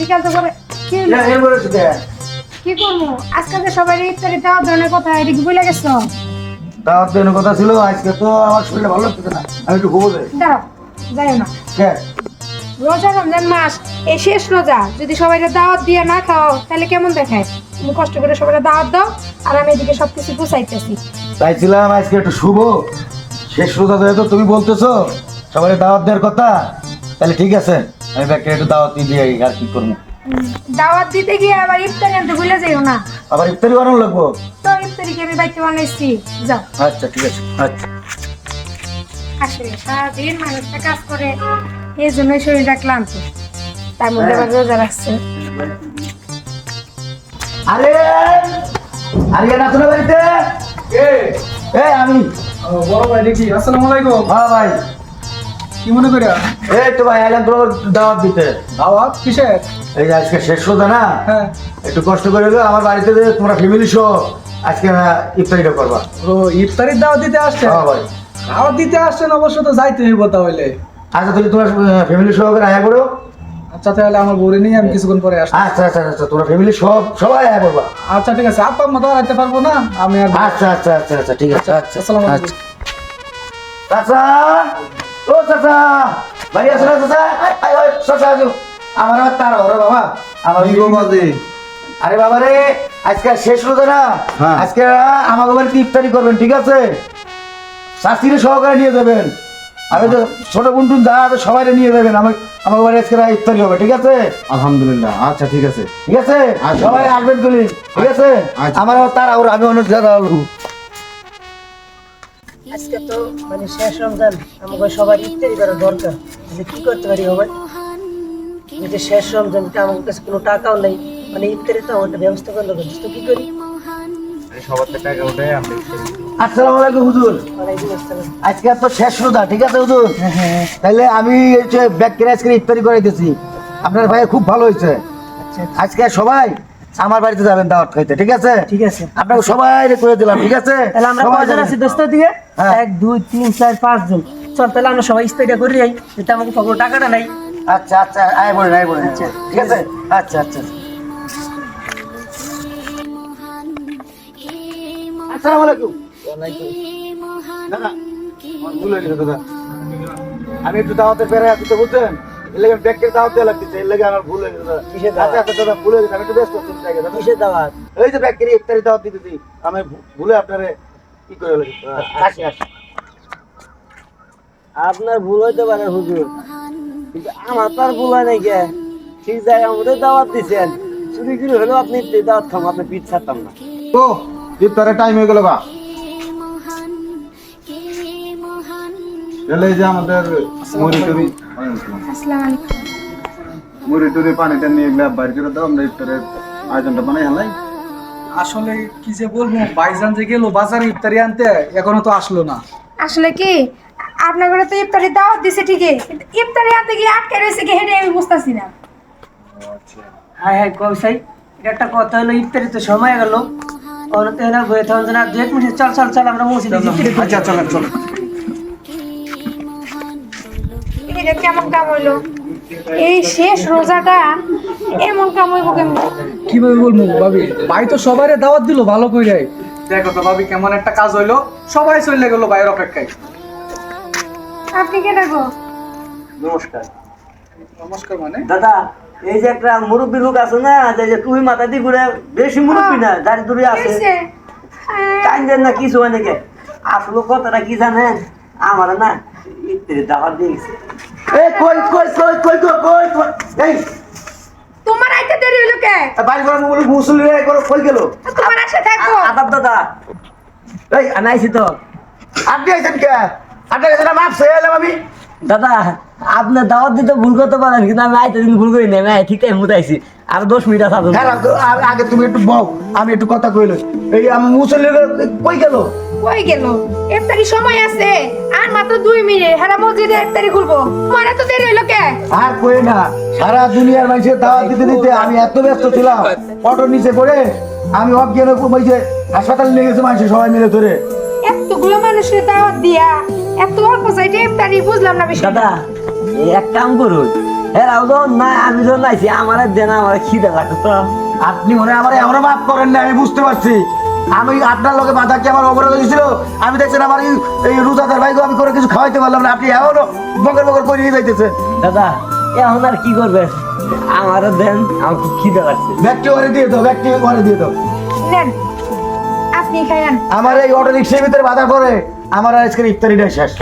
বিকাল তো করে কি কি করব? আজকে তো সবাই ইফতারি দেওয়ার ধরনের কথা এদিকে বলে গেছো? দাওয়াত দেওয়ার কথা ছিল আজকে তো আমার শরীরটা ভালো লাগতেছে না। আমি একটু ঘুমো দাঁড়াও যাই না। রোজা রমজান মাস এই শেষ রোজা। যদি সবাই দাওয়াত দিয়ে না খাও তাহলে কেমন দেখায়? তুমি কষ্ট করে সবাই দাওয়াত দাও আর আমি এদিকে সবকিছু গুছাইতেছি। চাইছিলাম আজকে একটু শুভ। শেষ রোজা যেহেতু তুমি বলতেছো সবাই দাওয়াত দেওয়ার কথা তাহলে ঠিক আছে। আমি ব্যাগটা একটু দাওয়াত দিয়ে দিই আর কি করব? দাওয়াত দিতে গিয়ে আবার ইফতারি আনতে ভুলে যাইও না। আবার ইফতারি বানানো লাগবো? তো ইফতারিকে আমি বাড়িতে বানাইছি? যাও। আচ্ছা ঠিক আছে আচ্ছা। আসলে সারাদিন মানুষটা কাজ করে এই জন্যই শরীরটা ক্লান্ত। তার মধ্যে আবার রোজা রাখছে। আরে আরে না তোর বাড়িতে? এ আমি। বড় ভাই দেখি। আসসালামু আলাইকুম। হ্যাঁ ভাই। কি মনে করিয়া এই তো ভাই আইলাম তোমার দাওয়াত দিতে। দাওয়াত? কিসের? এই যে আজকে শেষ না? হ্যাঁ। একটু কষ্ট করে আমার বাড়িতে তোমরা ফ্যামিলি সহ আজকে ইফতারিটা করবা। ও ইফতারির দাওয়াত দিতে আসছে হ্যাঁ ভাই। দাওয়াত দিতে আসছেন অবশ্য তো যাইতে হইব তাহলে। আচ্ছা তুমি তোমার ফ্যামিলি সহকারে আয়া করো। আচ্ছা তাহলে আমার বউরে নিয়ে আমি কিছুক্ষণ পরে আসছি। আচ্ছা আচ্ছা আচ্ছা তোমার ফ্যামিলি সব সবাই আয়া করবা। আচ্ছা ঠিক আছে। আপা পারব না। আমি আচ্ছা আচ্ছা আচ্ছা আচ্ছা ঠিক আছে আচ্ছা আসসালামু আলাইকুম। আচ্ছা। ও চাচা বাড়ি আসো না চাচা? আয়, আয়, চাচা আসো আমার আর তার বাবা। আমার আরে বাবা রে আজকে শেষ রোজা না। হ্যাঁ। আজকে আমাকে বাড়িতে ইফতারি করবেন ঠিক আছে? শাস্তিরে সহকারে নিয়ে যাবেন। আমি তো ছোট কুন্টুন যা আছে সবাই নিয়ে যাবেন। আমার আমার বাড়ি আজকে ইফতারি হবে ঠিক আছে? আলহামদুলিল্লাহ আচ্ছা ঠিক আছে। ঠিক আছে? আচ্ছা। সবাই আসবেন তুলি ঠিক আছে? আচ্ছা। আমার তার আর আমি অনেক জায়গা আজকে তো মানে শেষ রমজান আমাকে সবার ইফতারি করা দরকার। যে কি করতে পারি হবে যে শেষ রমজান তো আমার কাছে কোনো টাকাও নেই মানে ইফতারি তো আমার ব্যবস্থা করলে তো কি করি? আসসালামু আলাইকুম হুজুর। আজকে তো শেষ রোজা ঠিক আছে হুজুর? তাহলে আমি এই যে ব্যাগ কিনে আজকে ইফতারি করে দিয়েছি আপনার ভাই খুব ভালো হয়েছে। আচ্ছা। আজকে সবাই আমার বাড়িতে যাবেন দাওয়াত খাইতে ঠিক আছে? ঠিক আছে। আপনাকে সবাই করে দিলাম ঠিক আছে? তাহলে আমরা কয়জন আছি দোস্ত দিকে হ্যাঁ। এক দুই তিন চার পাঁচ জন। চল তাহলে আমরা সবাই ইফতারিটা করি যাই যেটা আমাকে সকল টাকাটা নাই। আচ্ছা আচ্ছা আয় বলেন আয় বলেন আচ্ছা ঠিক আছে? আচ্ছা আচ্ছা। আসসালামু আলাইকুম। দাদা ভুল হয়ে গেছে দাদা। আমি একটু দাওয়াতের বেড়ে আছি তো বুঝছেন? এর লেগে ব্যাগের দাওয়াত দেওয়া লাগতেছে এর লেগে আমার ভুল হয়ে গেছে। দাদা কিসের দাওয়াত? আচ্ছা আচ্ছা দাদা ভুল হয়ে গেছে আমি একটু ব্যস্ত আছি জায়গায় দাদা কিসের দাওয়াত? এই যে ব্যাগের ইফতারি দাওয়াত দিতেছি আমি ভু- ভুলে আপনারে কি করে লাগি আসি আসি। আপনার ভুল হইতে পারে হুজুর। কিন্তু আমার তো আর ভুল হয় নাই কে? ঠিক জায়গার আমাদের দাওয়াত দিছেন। চুরি করে হলেও আপনি দাওয়াত খাম আপনি পিঠ ছাড়তাম না। তো ইফতারের টাইম হয়ে গেল বা এই যে আমাদের মুড়ি আসসালামু আলাইকুম মুড়ি টুরি পানি টানি এগুলা বাইর করে দাও আমরা ইফতারের আয়োজনটা বানাই হালাই আসলে কি যে বলব বাইজান যে গেল বাজারে ইফতারি আনতে এখনও তো আসলো না। আসলে কি? আপনার ঘরে তো ইফতারি দাওয়াত দিছে ঠিকই ইফতারি আনতে গিয়ে আটকে রয়েছে কি হেঁটে আমি বুঝতেছি না। হ্যাঁ হ্যাঁ কৌশাই এটা একটা কথা হলো ইফতারি তো সময় গেল। অনেক না বয়ে তখন যেন দু এক মিনিট চল চল চল আমরা মসজিদে করি। আচ্ছা চলেন। এটা কেমন কাম হইল? এই শেষ রোজাটা এমন কাম হইব কেমন? কীভাবে বলব ভাবি? ভাই তো সবাই দাওয়াত দিল ভালো করে দেখো তো ভাবি কেমন একটা কাজ হইল। সবাই চলে গেল ভাইয়ের অপেক্ষায়। আপনি কে ডাকো নমস্কার। নমস্কার মানে? দাদা এই যে একটা মুরব্বী লোক আছে না যে যে তুই মাথা দিয়ে ঘুরে বেশি মুরব্বী না দাঁড়িয়ে দূরে আছে? হ্যাঁ, কান্দেন না কিছু হয় নাকি? আসলে কথাটা কি জানেন? আমার না ইফতারি দাওয়াত দিয়ে এই কই কই কই কই কই কই? এই তোমার আইতে দেরি কে? বাড়ি ঘর বলে মুসলি রে করে কই গেল? তোমার আসে থাকব আদাব দাদা। এই আমি তো। আপনি আইছেন কে? আপনি না মাপ সে এলাম আমি। দাদা আপনার দাওয়াত দিতে ভুল করতে পারেন কিন্তু আমি আইতে দিন ভুল করি না আমি ঠিক টাইম মতো আইছি। আর দশ মিনিট আছে। খারাপ আগে- তুমি একটু বল আমি একটু কথা কইল। এই আমি মুসলি কই গেল? কই গেল? ইফতারি সময় আছে। আর মাত্র দুই মিনিট। হারা মসজিদে ইফতারি করব তোমার এত দেরি হইল কে? আর কই না সারা দুনিয়ার মানুষের দাওয়াত দিতে দিতে আমি এত ব্যস্ত ছিলাম। অটোর নিচে পড়ে আমি অজ্ঞান ওই যে হাসপাতালে নিয়ে গেছে মানুষের সবাই মিলে ধরে। এতগুলো মানুষের দাওয়াত দিয়া এত অল্প সাইডে তারিখ বুঝলাম না বিষয়টা। দাদা এক কাম করুন হ্যাঁ আমি তো নাইছি। আমার দেন আমার খিদে লাগতো আপনি মনে আমার এমনও মাফ করেন না আমি বুঝতে পারছি। আমি আপনার লোকে বাধা কি আমার অপরাধ হয়েছিল? আমি দেখছেন আমার এই এই রোজাদার ভাইকে আমি করে কিছু খাওয়াইতে পারলাম না। আপনি এমনও বকর বকর করে নিয়ে যাইতেছে দাদা এখন আর কি করবে আমার দেন খিদে লাগছে। ব্যাগটি ঘরে দিয়ে দাও ব্যাগটি ঘরে দিয়ে দাও। নেন আপনি খাইয়েন। আমার এই অটো রিক্সার ভিতরে বাধা করে আমার আজকের ইফতারিটা শেষ।